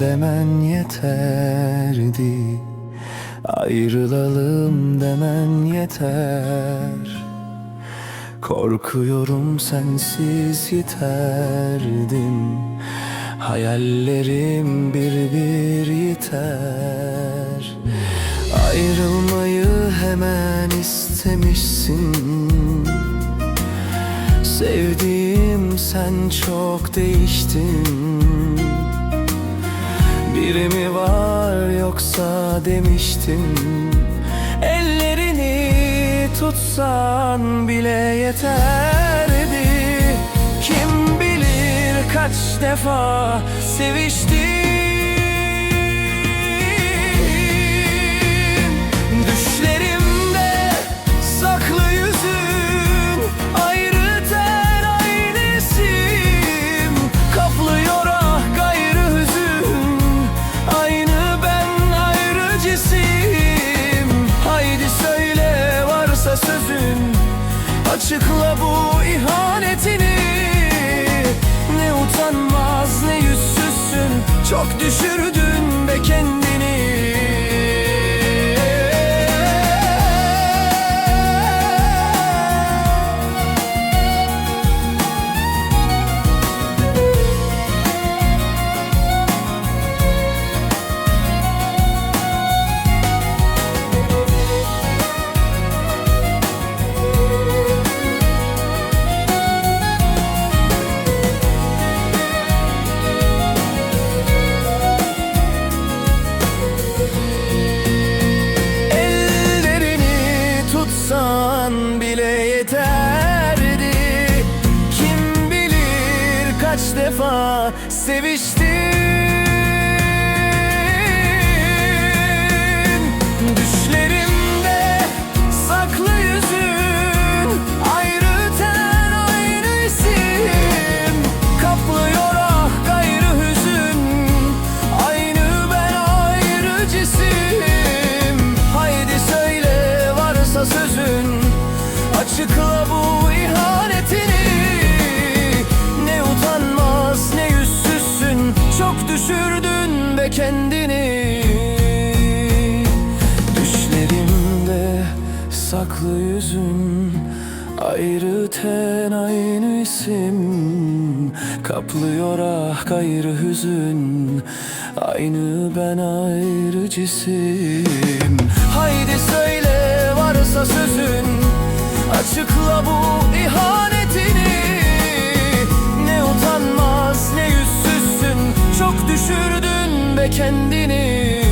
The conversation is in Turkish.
demen yeterdi. Ayrılalım demen yeter. Korkuyorum sensiz yiterdim Hayallerim bir bir yiter Ayrılmayı hemen istemişsin. Sevdiğim sen çok değiştin Biri mi var yoksa demiştim Ellerini tutsan bile yeterdi. Kim bilir kaç defa seviştim Açıkla bu ihanetini. Ne utanmaz ne yüzsüzsün. Çok düşürdün defa seviştin Ayrı ten aynı isim. Kaplıyor ah gayrı hüzün. Aynı ben ayrı cisim. Haydi söyle varsa sözün. Açıkla bu ihanetini. Ne utanmaz ne yüzsüzsün. Çok düşürdün be kendini